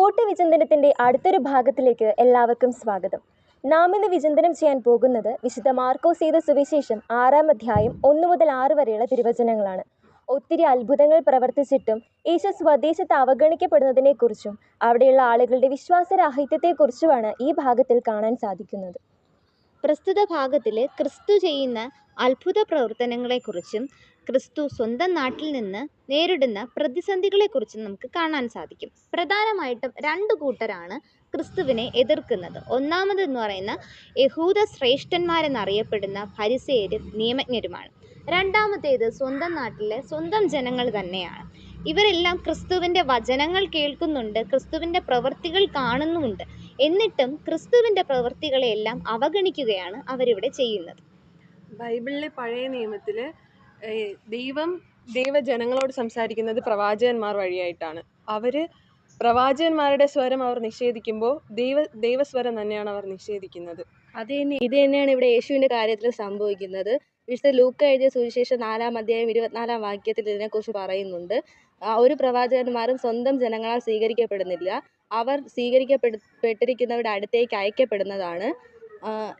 കോട്ടി വിചിന്തനത്തിന്റെ അടുത്തൊരു ഭാഗത്തിലേക്ക് എല്ലാവർക്കും സ്വാഗതം. നാം ഇന്ന് വിചിന്തനം ചെയ്യാൻ പോകുന്നത് വിശുദ്ധ മാർക്കോസ് ചെയ്ത സുവിശേഷം ആറാം അധ്യായം ഒന്ന് മുതൽ ആറ് വരെയുള്ള തിരുവചനങ്ങളാണ്. ഒത്തിരി അത്ഭുതങ്ങൾ പ്രവർത്തിച്ചിട്ടും ഈശോ സ്വദേശത്ത് അവഗണിക്കപ്പെടുന്നതിനെക്കുറിച്ചും അവിടെയുള്ള ആളുകളുടെ വിശ്വാസരാഹിത്യത്തെക്കുറിച്ചുമാണ് ഈ ഭാഗത്തിൽ കാണാൻ സാധിക്കുന്നത്. പ്രസ്തുത ഭാഗത്തിൽ ക്രിസ്തു ചെയ്യുന്ന അത്ഭുത പ്രവർത്തനങ്ങളെക്കുറിച്ചും ക്രിസ്തു സ്വന്തം നാട്ടിൽ നിന്ന് നേരിടുന്ന പ്രതിസന്ധികളെക്കുറിച്ചും നമുക്ക് കാണാൻ സാധിക്കും. പ്രധാനമായിട്ടും രണ്ട് കൂട്ടരാണ് ക്രിസ്തുവിനെ എതിർക്കുന്നത്. ഒന്നാമതെന്ന് പറയുന്ന യഹൂദ ശ്രേഷ്ഠന്മാരെന്നറിയപ്പെടുന്ന ഫരിസേരും നിയമജ്ഞരുമാണ്. രണ്ടാമത്തേത് സ്വന്തം നാട്ടിലെ സ്വന്തം ജനങ്ങൾ തന്നെയാണ്. ഇവരെല്ലാം ക്രിസ്തുവിന്റെ വചനങ്ങൾ കേൾക്കുന്നുണ്ട് ക്രിസ്തുവിന്റെ പ്രവൃത്തികൾ കാണുന്നുമുണ്ട്. എന്നിട്ടും ക്രിസ്തുവിന്റെ പ്രവൃത്തികളെയെല്ലാം അവഗണിക്കുകയാണ് അവരിവിടെ ചെയ്യുന്നത്. ബൈബിളിലെ പഴയ നിയമത്തിൽ ദൈവം ദൈവജനങ്ങളോട് സംസാരിക്കുന്നത് പ്രവാചകന്മാർ വഴിയായിട്ടാണ്. അവർ പ്രവാചകന്മാരുടെ സ്വരം അവർ നിഷേധിക്കുമ്പോൾ ദൈവ ദൈവസ്വരം തന്നെയാണ് അവർ നിഷേധിക്കുന്നത്. അത് തന്നെ ഇത് തന്നെയാണ് ഇവിടെ യേശുവിന്റെ കാര്യത്തിൽ സംഭവിക്കുന്നത്. വിശുദ്ധ ലൂക്ക എഴുതിയ സുവിശേഷം നാലാം അധ്യായം ഇരുപത്തിനാലാം വാക്യത്തിൽ ഇതിനെക്കുറിച്ച് പറയുന്നുണ്ട്. ഒരു പ്രവാചകന്മാരും സ്വന്തം ജനങ്ങളാൽ സ്വീകരിക്കപ്പെടുന്നില്ല. അവർ സ്വീകരിക്കപ്പെട്ടിരിക്കുന്നവരുടെ അടുത്തേക്ക് അയക്കപ്പെടുന്നതാണ്.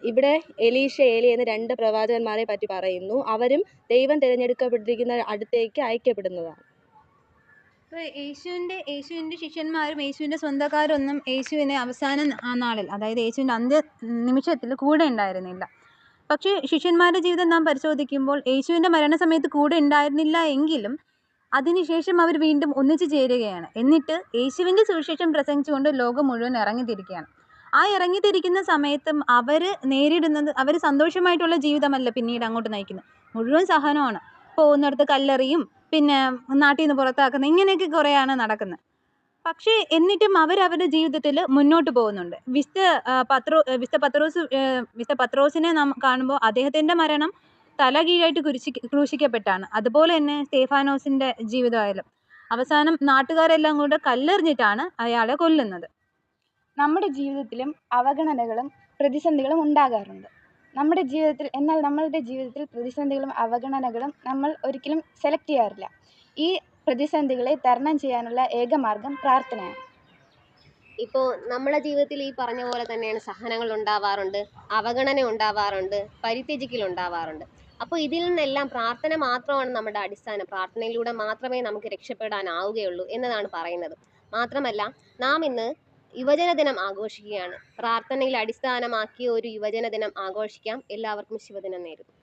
ഇവിടെ എലീഷ ഏലി എന്ന രണ്ട് പ്രവാചകന്മാരെ പറ്റി പറയുന്നു. അവരും ദൈവം തിരഞ്ഞെടുക്കപ്പെട്ടിരിക്കുന്ന അടുത്തേക്ക് അയക്കപ്പെടുന്നതാണ്. ഇപ്പോൾ യേശുവിന്റെ യേശുവിന്റെ ശിഷ്യന്മാരും യേശുവിന്റെ സ്വന്തക്കാരൊന്നും യേശുവിനെ അവസാന നാളിൽ അതായത് യേശുവിന്റെ അന്ത്യ നിമിഷത്തിൽ കൂടെ ഉണ്ടായിരുന്നില്ല. പക്ഷേ ശിഷ്യന്മാരുടെ ജീവിതം നാം പരിശോധിക്കുമ്പോൾ യേശുവിന്റെ മരണസമയത്ത് കൂടെ ഉണ്ടായിരുന്നില്ല എങ്കിലും അതിനുശേഷം അവർ വീണ്ടും ഒന്നിച്ചു ചേരുകയാണ്. എന്നിട്ട് യേശുവിന്റെ സുവിശേഷം പ്രസംഗിച്ചുകൊണ്ട് ലോകം മുഴുവൻ ഇറങ്ങിത്തിരിക്കുകയാണ്. ആ ഇറങ്ങിത്തിരിക്കുന്ന സമയത്തും അവർ നേരിടുന്നത് അവർ സന്തോഷമായിട്ടുള്ള ജീവിതമല്ല പിന്നീട് അങ്ങോട്ട് നയിക്കുന്നത്. മുഴുവൻ സഹനമാണ്. പോകുന്നിടത്ത് കല്ലെറിയും പിന്നെ നാട്ടിൽ നിന്ന് പുറത്താക്കുന്ന ഇങ്ങനെയൊക്കെ കുറേയാണ് നടക്കുന്നത്. പക്ഷേ എന്നിട്ടും അവർ അവരുടെ ജീവിതത്തിൽ മുന്നോട്ട് പോകുന്നുണ്ട്. വിസ്ത പത്രോ വിസ്ത പത്രോസ് വിസ്ത പത്രോസിനെ നാം കാണുമ്പോൾ അദ്ദേഹത്തിന്റെ മരണം തല കീഴായിട്ട് കുരിശി ക്രൂശിക്കപ്പെട്ടാണ്. അതുപോലെ തന്നെ സ്റ്റേഫാനോസിന്റെ ജീവിതമായാലും. അവസാനം നാട്ടുകാരെല്ലാം കൂടെ കല്ലെറിഞ്ഞിട്ടാണ് അയാളെ കൊല്ലുന്നത്. നമ്മുടെ ജീവിതത്തിലും അവഗണനകളും പ്രതിസന്ധികളും ഉണ്ടാകാറുണ്ട്. നമ്മുടെ ജീവിതത്തിൽ എന്നാൽ നമ്മളുടെ ജീവിതത്തിൽ പ്രതിസന്ധികളും അവഗണനകളും നമ്മൾ ഒരിക്കലും സെലക്ട് ചെയ്യാറില്ല. ഈ പ്രതിസന്ധികളെ തരണം ചെയ്യാനുള്ള ഏക മാർഗം പ്രാർത്ഥനയാണ്. ഇപ്പോൾ നമ്മുടെ ജീവിതത്തിൽ ഈ പറഞ്ഞ പോലെ തന്നെയാണ് സഹനങ്ങൾ ഉണ്ടാവാറുണ്ട് അവഗണന ഉണ്ടാവാറുണ്ട് പരിത്യജിക്കൽ ഉണ്ടാവാറുണ്ട്. അപ്പോൾ ഇതിൽ നിന്നെല്ലാം പ്രാർത്ഥന മാത്രമാണ് നമ്മുടെ അടിസ്ഥാനം. പ്രാർത്ഥനയിലൂടെ മാത്രമേ നമുക്ക് രക്ഷപ്പെടാനാവുകയുള്ളൂ എന്നതാണ് പറയുന്നത്. മാത്രമല്ല നാം ഇന്ന് യുവജന ദിനം ആഘോഷിക്കുകയാണ്. പ്രാർത്ഥനയിൽ അടിസ്ഥാനമാക്കിയ ഒരു യുവജന ദിനം ആഘോഷിക്കാം. എല്ലാവർക്കും ശുഭദിനം നേരുന്നു.